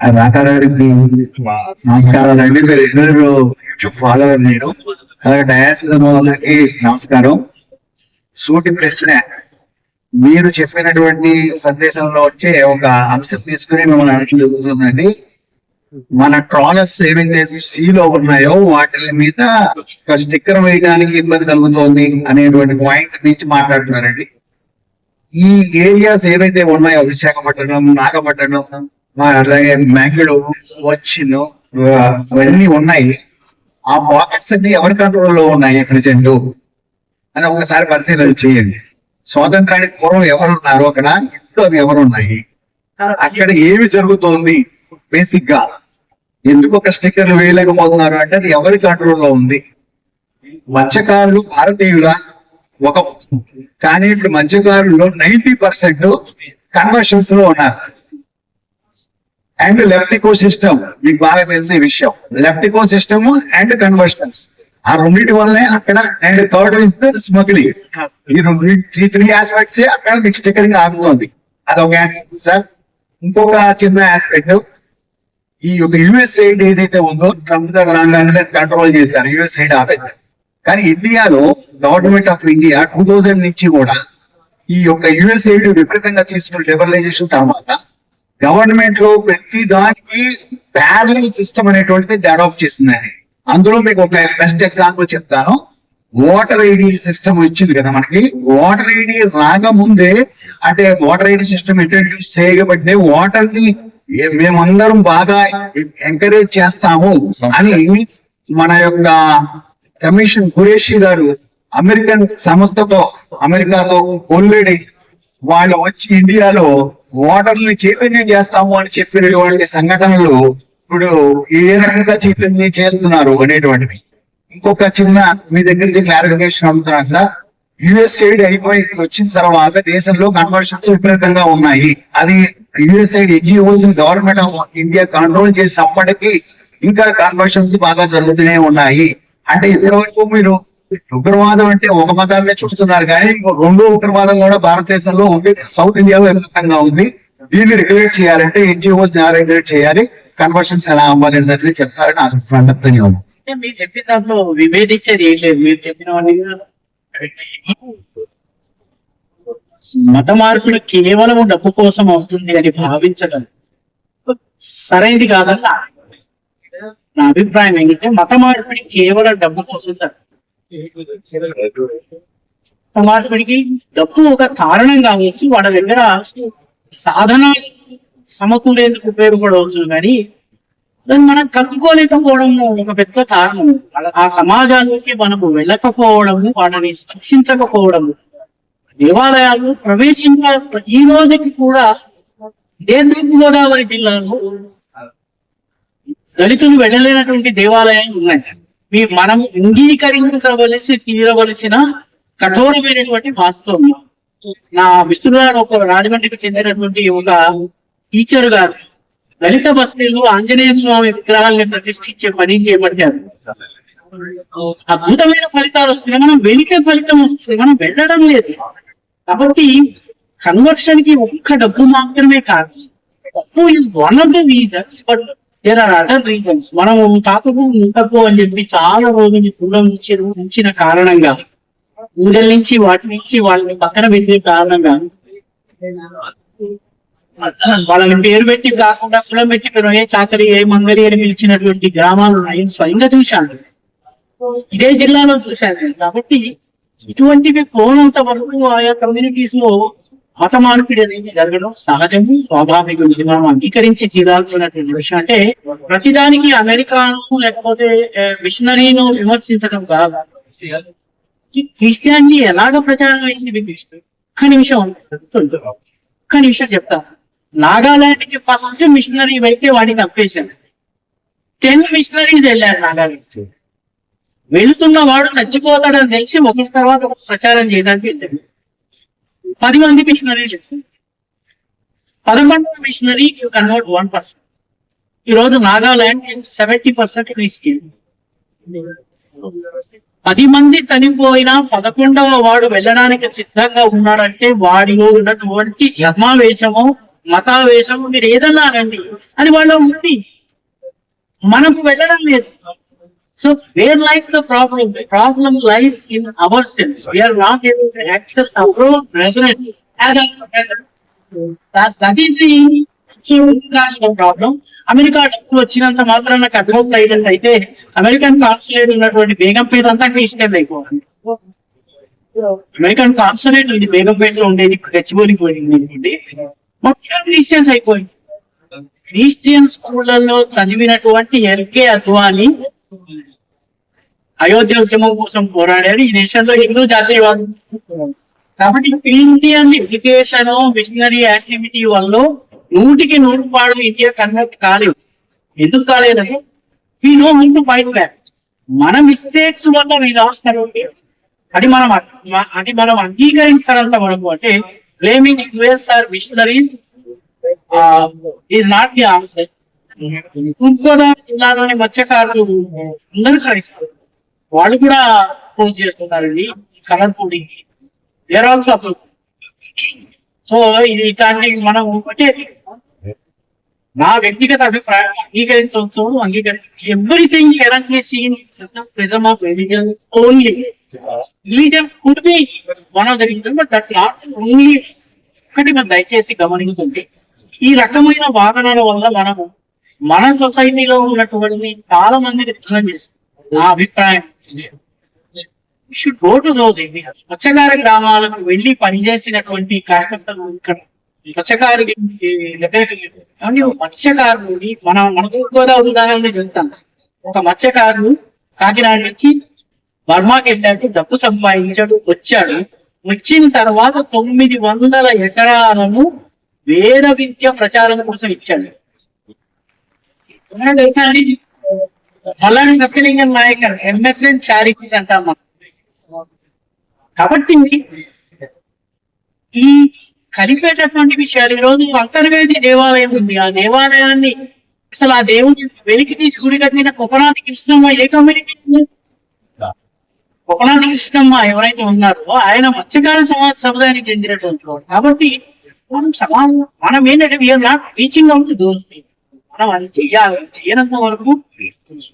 రాకా గారికి నమస్కారాలు అండి. మీరు ఎన్నో ఫాలోవర్ నేను అలాగే డయాస్ వాళ్ళకి నమస్కారం. సూటి ప్రశ్న. మీరు చెప్పినటువంటి సందేశంలో వచ్చే ఒక అంశం తీసుకుని మిమ్మల్ని అడగడం జరుగుతుందండి. మన ట్రాలర్స్ ఏవైతే సీలో ఉన్నాయో వాటి మీద ఒక స్టిక్కర్ వేయడానికి ఇబ్బంది కలుగుతోంది అనేటువంటి పాయింట్ నుంచి మాట్లాడుతున్నారండి. ఈ ఏరియాస్ ఏవైతే ఉన్నాయో విశాఖపట్నం నాగపట్నం అలాగే మ్యాంగళూరు వచ్చిన్ అవన్నీ ఉన్నాయి. ఆ పాకెట్స్ అన్ని ఎవరి కంట్రోల్లో ఉన్నాయి ప్రజెంట్ అని ఒకసారి పరిశీలన చేయండి. స్వాతంత్రానికి పూర్వం ఎవరు ఉన్నారు అక్కడ? ఇప్పుడు అవి ఎవరు ఉన్నాయి అక్కడ ఏమి జరుగుతోంది? బేసిక్గా. ఎందుకు ఒక స్టిక్కర్లు వేయలేకపోతున్నారు? అంటే అది ఎవరి కంట్రోల్లో ఉంది? మత్స్యకారులు భారతీయుల? ఒక కానీ ఇప్పుడు మత్స్యకారుల్లో నైన్టీ పర్సెంట్ కన్వర్షన్స్లో ఉన్నారు. అండ్ లెఫ్ట్ ఇకో సిస్టమ్ మీకు బాగా తెలిసిన విషయం. Left ecosystem and conversions ఆ రెండింటి వల్లనే అక్కడ and third is the smuggling ఈ రెండు త్రీ ఆస్పెక్ట్స్ అక్కడ మీకు స్టిక్కరింగ్ ఆగుతుంది. అది ఒక ఆస్పెక్ట్ సార్ ఇంకొక చిన్న ఆస్పెక్ట్ ఈ యొక్క యుఎస్ ఎయిడ్ ఏదైతే ఉందో ట్రంప్ దగ్గర రాగానే కంట్రోల్ చేశారు యుఎస్ సైడ్ ఆపేశారు. కానీ ఇండియాలో government of India two thousand నుంచి కూడా ఈ యొక్క యుఎస్ ఎయిడ్ విపరీతంగా తీసుకున్న లిబరలైజేషన్ తర్వాత గవర్నమెంట్లో ప్రతి దానికి ప్యారల్ సిస్టమ్ అనేటువంటిది అడాప్ట్ చేసిందండి. అందులో మీకు ఒక బెస్ట్ ఎగ్జాంపుల్ చెప్తాను. వాటర్ ఐడి సిస్టమ్ ఇచ్చింది కదా మనకి. వాటర్ ఐడి రాకముందే అంటే వాటర్ ఐడి సిస్టమ్ ఇంట్రడ్యూస్ చేయబడితే ఓటర్ని మేమందరం బాగా ఎంకరేజ్ చేస్తాము అని మన యొక్క కమిషన్ ఖురేషి గారు అమెరికన్ సంస్థతో అమెరికాతో కొల్లేడి వాళ్ళు వచ్చి ఇండియాలో ఓటర్ని చైతన్యం చేస్తాము అని చెప్పినటువంటి సంఘటనలు ఇప్పుడు ఏ రకంగా చైతన్యం చేస్తున్నారు అనేటువంటివి ఇంకొక చిన్న మీ దగ్గర నుంచి క్లారిఫికేషన్ అడుగుతున్నాను సార్. యుఎస్ఐడి అయిపోయి వచ్చిన తర్వాత దేశంలో కన్వర్షన్స్ విపరీతంగా ఉన్నాయి. అది USAID NGOs government of India control చేసినప్పటికీ ఇంకా కన్వర్షన్స్ బాగా జరుగుతూనే ఉన్నాయి. అంటే ఇప్పటి వరకు మీరు ఉగ్రవాదం అంటే ఒక మతాన్నే చూస్తున్నారు కానీ రెండో ఉగ్రవాదం కూడా భారతదేశంలో ఉంది. సౌత్ ఇండియాలో విపరీతంగా ఉంది. దీన్ని రెగ్యులేట్ చేయాలంటే ఎన్జిఓస్ రెగ్యులేట్ చేయాలి. కన్వర్షన్స్ ఎలా అవ్వాలి అనేది చెప్తారని ఆశిస్తున్నాను ధన్యవాదాలు మీరు చెప్పిన దాంతో విభేదించేది ఏం లేదు. మీరు చెప్పిన మత మార్పులు కేవలం డబ్బు కోసం అవుతుంది అని భావించడం సరైనది కాదని నా అభిప్రాయం. నా అభిప్రాయం ఏంటంటే మత మార్పిడి కేవలం డబ్బు కోసం జరగదు. డబ్బు ఒక కారణం కావచ్చు వాళ్ళ దగ్గర సాధన సమకూరేందుకు ఉపయోగపడవచ్చు కానీ దాన్ని మనం కలుపుకోలేకపోవడము ఒక పెద్ద కారణం. ఆ సమాజానికి మనకు వెళ్ళకపోవడము వాళ్ళని స్పృశించకపోవడము దేవాలయాలు ప్రవేశించిన ఈ రోజుకి కూడా ఇదే తూర్పు గోదావరి జిల్లాలో దళితులు వెళ్ళలేనటువంటి దేవాలయాలు ఉన్నాయి. మీ మనం అంగీకరించవలసి తీరవలసిన కఠోరమైనటువంటి వాస్తవం. నా విష్ణురాడు ఒక రాజమండ్రికి చెందినటువంటి ఒక టీచర్ గారు దళిత బస్తీలో ఆంజనేయ స్వామి విగ్రహాలను ప్రతిష్ఠించే పని చేపట్టారు అద్భుతమైన ఫలితాలు వస్తున్నాయి. మనం వెళితే ఫలితం వస్తుంది. మనం వెళ్ళడం లేదు. కాబట్టి కన్వర్షన్కి ఒక్క డబ్బు మాత్రమే కాదు. డబ్బు is one of the reasons but there are other reasons మనం తాతకు ఉండకు అని చెప్పి చాలా రోజులు దూరం నుంచి ఉంచిన కారణంగా ఊళ్ళ నుంచి వాటి నుంచి వాళ్ళని పక్కన పెట్టిన కారణంగా వాళ్ళని పేరు పెట్టి కాకుండా కులం పెట్టి ఏ చాకరి ఏ మంగరి అని పిలిచినటువంటి గ్రామాలు ఉన్నాయి. స్వయంగా చూశాను. ఇదే జిల్లాలో చూశాను. కాబట్టి ఇటువంటివి పోనంత వరకు ఆయా కమ్యూనిటీస్లో మత మార్పిడి అనేది జరగడం సహజము స్వాభావిక మనం అంగీకరించి తీరాల్సినటువంటి విషయం. అంటే ప్రతిదానికి అమెరికాను లేకపోతే మిషనరీను విమర్శించడం కాదు. క్రిస్టియానిటీ ఎలాగ ప్రచారం అయింది మీకు ఇష్టం? ఒక్క నిమిషం ఒక్క చెప్తాను. నాగాలాండ్కి ఫస్ట్ మిషనరీ వెళ్తే వాడిని చంపేశాడు టెన్ మిషనరీస్ వెళ్ళారు నాగాలాండ్. వెళుతున్న వాడు చచ్చిపోతాడని తెలిసి ఒకరి తర్వాత ఒక ప్రచారం చేయడానికి వెళ్ళాడు. పది మంది మిషనరీ పదకొండవ missionary you convert one percent ఈ రోజు నాగాలాండ్ సెవెంటీ పర్సెంట్ క్రిస్టియన్ పది మంది చనిపోయినా పదకొండవ వాడు వెళ్ళడానికి సిద్ధంగా ఉన్నాడంటే వాడిలో ఉన్నటువంటి యమావేశము మతావేశము మీరు ఏదన్నా అనండి అది వాళ్ళ ఉంది మనకు వెళ్ళడం లేదు. So where lies the problem problem lies in our sense we are not able to access our brethren that is the problem America డబ్బులు వచ్చినంత మాత్రం నాకు అడ్వాన్స్ సైలెంట్ అయితే అమెరికన్ కాన్సులేట్ ఉన్నటువంటి బేగంపేట అంతా క్రిస్టియన్ అయిపోవాలి. అమెరికన్ కాన్సులేట్ ఇది బేగంపేటలో ఉండేది ఇప్పుడు పోయింది అనుకోండి. మొత్తం క్రిస్టియన్స్ అయిపోయింది. క్రిస్టియన్ స్కూళ్ళలో చదివినటువంటి ఎల్కే అద్వాని అయోధ్య ఉద్యమం కోసం పోరాడాడు ఈ దేశంలో హిందూ జాతీయవాదం కాబట్టి క్రిస్టియన్ ఎడ్యుకేషన్ మిషనరీ యాక్టివిటీ వల్ల నూటికి నూరు పాడు ఇండియా కన్వర్ట్ కాలేదు. ఎందుకు కాలేదంటే we know how to fight back మన మిస్టేక్స్ వల్ల వీళ్ళు అవసరం అది మనం అది మనం అంగీకరించాలంత వరకు అంటే blaming US or missionaries is not the answer తూర్పుగోదావరి జిల్లాలోని మత్స్యకారులు అందరూ క్రైస్తవులు వాళ్ళు కూడా పూజ చేస్తున్నారండి colour pudding there also so ఇది ఇట్లాంటి మనం అంటే నా వ్యక్తిగత అభిప్రాయం అంగీకరించవచ్చు అంగీకరి everything currently seen prism of religion only religion could be one of the reason but that not only ఒకటి మనం దయచేసి గమనించండి. ఈ రకమైన వాదనల వల్ల మనము మన సొసైటీలో ఉన్నటువంటి చాలా మంది నిర్ధారణ చేస్తాం నా అభిప్రాయం షుడ్ గో టు దోస్ గ్రామాలకు వెళ్ళి పనిచేసినటువంటి కార్యకర్తలు ఇక్కడ. మత్స్యకారు మత్స్యకారుని మన మనకు కూడా ఉదాహరణ చెప్తాను. ఒక మత్స్యకారుడు కాకినాడ నుంచి బర్మాకి వెళ్ళాడు డబ్బు సంపాదించాడు వచ్చాడు. వచ్చిన తర్వాత తొమ్మిది వందల ఎకరాలను వేద విద్య ప్రచారం కోసం ఇచ్చాడు. ఏమన్నా మల్లాడి సత్యలింగం నాయకర్ ఎంఎస్ఎన్ చారిటీస్ అంటాం మనం కాబట్టి ఈ కలిపేటటువంటి విషయాలు ఈ రోజు అంతర్వేది దేవాలయం ఉంది. ఆ దేవాలయాన్ని అసలు ఆ దేవుని వెలికి తీసి గుడి కట్టిన కొపనాథి కృష్ణమ్మ ఏ కమ్యూనిటీ కొపనాథి కృష్ణమ్మ ఎవరైతే ఉన్నారో ఆయన మత్స్యకార సమాజ సముదాయానికి చెందినటువంటి వాడు. కాబట్టి మనం సమాజం మనం ఏంటంటే we are not reaching out those మనం అది చెయ్యాలి చేయనంత వరకు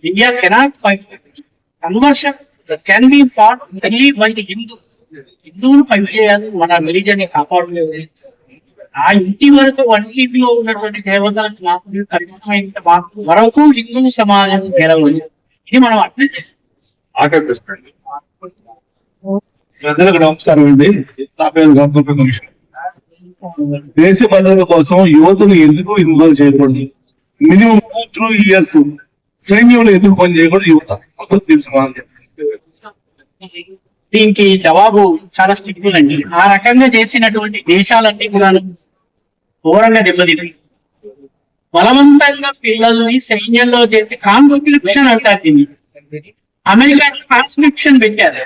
India cannot fight conversion can be fought only by the Hindu హిందువులు ఫైట్ చేయాలి మన రిలీజన్ కాపాడలేదు ఆ ఇంటి వరకు వంటిలో ఉన్నటువంటి దేవతలకు మాత్రమే పరిమితమైన మాకు వరకు హిందూ సమాజం గెలవదు ఇది మనం అర్థం చేస్తాం ప్రజలకు నమస్కారం అండి. నా పేరు గౌతమ్ దేశ భద్రత కోసం యువతను ఎందుకు ఇన్వాల్వ్ చేయకూడదు? మినిమం టూ ఇయర్స్ సైన్యంలో ఎందుకు పని చేయకూడదు? యువత. అప్పుడు తెలుసు సమాజం దీనికి జవాబు చాలా సింపుల్ అండి ఆ రకంగా చేసినటువంటి దేశాలన్నీ కూడా ఘోరంగా దెబ్బతిన్నాయి. బలవంతంగా పిల్లల్ని సైన్యంలో చేసి కాన్స్క్రిప్షన్ అంటారు దీన్ని. అమెరికా కాన్స్క్రిప్షన్ పెట్టారు.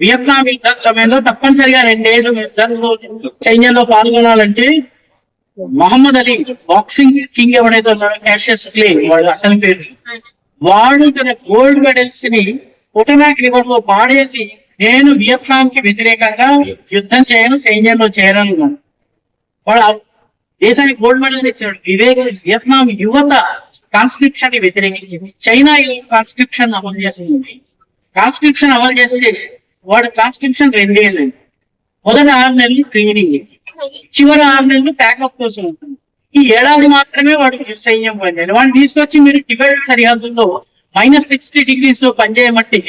వియత్నాం యుద్ధం సమయంలో తప్పనిసరిగా రెండేళ్ళు యుద్ధంలో సైన్యంలో పాల్గొనాలంటే మహమ్మద్ అలీ బాక్సింగ్ కింగ్ ఎవడైతే క్యాషియస్ క్లే వాడు అసలు పేరు. వాడు తన గోల్డ్ మెడల్స్ని పొటనాక్ రివర్లో పాడేసి నేను వియత్నాం కి వ్యతిరేకంగా యుద్ధం చేయను సైన్యంలో చేరను వాడు దేశానికి గోల్డ్ మెడల్ తెచ్చాడు వివేక వియత్నాం యువత కాన్స్క్రిప్షన్ని వ్యతిరేకించింది. చైనా కాన్స్క్రిప్షన్ అమలు చేసింది. కాన్స్క్రిప్షన్ అమలు చేస్తే వాడు కాన్స్క్రిప్షన్ రెండేళ్ళు. మొదటి ఆరు నెలలు ట్రైనింగ్ చివరి ఆరు నెలలు ప్యాకప్ కోసం ఉంటుంది. ఈ ఏడాది మాత్రమే వాడికి సైన్యం పనిచేయాలి వాడిని తీసుకొచ్చి మీరు టిబెట్ సరిహద్దుల్లో మైనస్ సిక్స్టీ డిగ్రీస్లో పనిచేయమంటే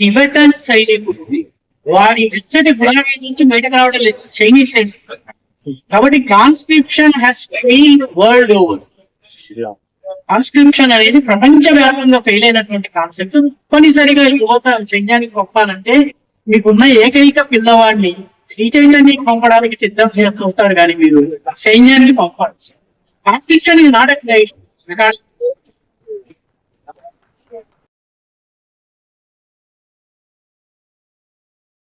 టిబెటన్ సైనికుడు వాడి వెచ్చటి గులాబీ నుంచి బయటకు రావడం లేదు. చైనీస్ సైనికుడు. కాబట్టి conscription has failed world over conscription అనేది ప్రపంచ వ్యాప్తంగా ఫెయిల్ అయినటువంటి కాన్సెప్ట్ కొన్నిసరిగా యువత సైన్యానికి పంపాలంటే మీకున్న ఏకైక పిల్లవాడిని శ్రీ చైతన్యానికి పంపడానికి సిద్ధం చేస్తుంటారు కానీ మీరు సైన్యాన్ని పంపాలి. కాంపిటీషన్ ఈ నాట్ రికార్డ్